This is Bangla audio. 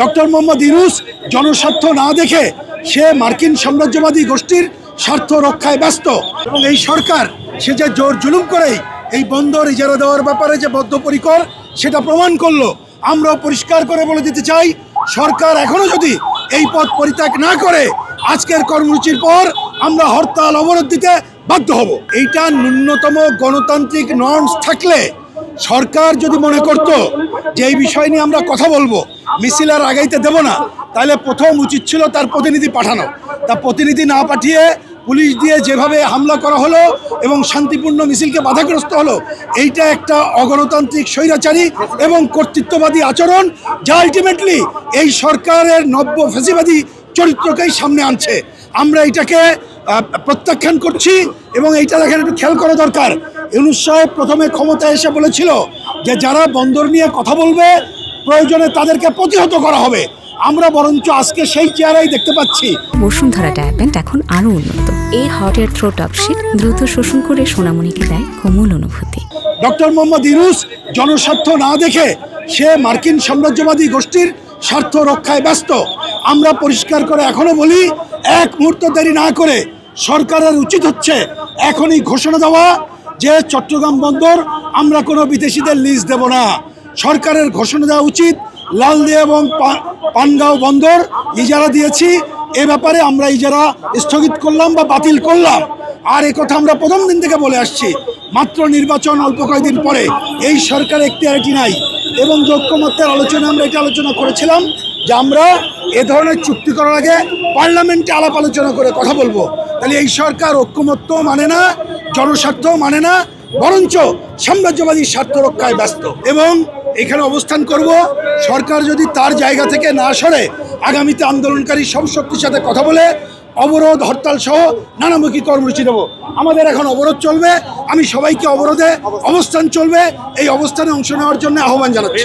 ডক্টর মোহাম্মদ ইউনুস জনস্বার্থ না দেখে সে মার্কিন সাম্রাজ্যবাদী গোষ্ঠীর স্বার্থ রক্ষায় ব্যস্ত। এবং এই সরকার, সে যে জোর জুলুম করেই এই বন্দর ইজারা দেওয়ার ব্যাপারে যে বদ্ধপরিকর, সেটা প্রমাণ করল। আমরাও পরিষ্কার করে বলে দিতে চাই, সরকার এখনও যদি এই পথ পরিত্যাগ না করে, আজকের কর্মসূচির পর আমরা হরতাল অবরোধ দিতে বাধ্য হব। এইটা ন্যূনতম গণতান্ত্রিক নর্মস থাকলে সরকার যদি মনে করত যে এই বিষয় নিয়ে আমরা কথা বলব মিছিল আর আগাইতে দেব না। তাহলে প্রথম উচিত ছিল তার প্রতিনিধি পাঠানো। তা প্রতিনিধি না পাঠিয়ে পুলিশ দিয়ে যেভাবে হামলা করা হলো এবং শান্তিপূর্ণ মিছিলকে বাধাগ্রস্ত হলো, এইটা একটা অগণতান্ত্রিক স্বৈরাচারী এবং কর্তৃত্ববাদী আচরণ যা আলটিমেটলি এই সরকারের নব্য ফেসিবাদী চরিত্রকেই সামনে আনছে। আমরা এটাকে প্রত্যাখ্যান করছি এবং এইটা দেখেন একটু খেয়াল করা দরকার। ইউনুস সাহেব প্রথমে ক্ষমতায় এসে বলেছিল যে, যারা বন্দর নিয়ে কথা বলবে প্রয়োজনে তাদেরকে প্রতিহত করা হবে। আমরা বরঞ্চ আজকে সেই চেহারাই দেখতে পাচ্ছি। বসুন্ধরা ডায়াপেন্ট এখন আরও উন্নত। এই হট এয়ার থ্রো টপশিট দ্রুত শোষণ করে সোনামণিকে দেয় কোমল অনুভূতি। ডক্টর মোহাম্মদ ইউনুস জনস্বার্থ না দেখে সে মার্কিন সাম্রাজ্যবাদী গোষ্ঠীর স্বার্থ রক্ষায় ব্যস্ত। আমরা পরিষ্কার করে এখনও বলি এক মুহূর্ত দেরি না করে সরকারের উচিত হচ্ছে এখনই ঘোষণা দেওয়া যে চট্টগ্রাম বন্দর আমরা কোনো বিদেশিদের লিজ দেব না। সরকারের ঘোষণা দেওয়া উচিত। লালদিয়া এবং পানগাঁও বন্দর ইজারা দিয়েছি। এ ব্যাপারে আমরা ইজারা স্থগিত করলাম বা বাতিল করলাম। আর এ কথা আমরা প্রথম দিন থেকে বলে আসছি। মাত্র নির্বাচন অল্প কয়েকদিন পরে। এই সরকার এখতিয়ারিটি নাই। এবং ঐক্যমত্যের আলোচনা আমরা এটা আলোচনা করেছিলাম যে আমরা এ ধরনের চুক্তি করার আগে পার্লামেন্টে আলাপ আলোচনা করে কথা বলব। তাহলে এই সরকার ঐক্যমত্য মানে না জনস্বার্থ মানে না, বরঞ্চ সাম্রাজ্যবাদী স্বার্থ রক্ষায় ব্যস্ত। এবং এখানে অবস্থান করব। সরকার যদি তার জায়গা থেকে না সরে, আগামীতে আন্দোলনকারী সব শক্তির সাথে কথা বলে অবরোধ, হরতাল সহ নানামুখী কর্মসূচি দেবো। আমাদের এখন অবরোধ চলবে। আমি সবাইকে অবরোধে অবস্থান চলবে। এই অবস্থানে অংশ নেওয়ার জন্য আহ্বান জানাচ্ছি।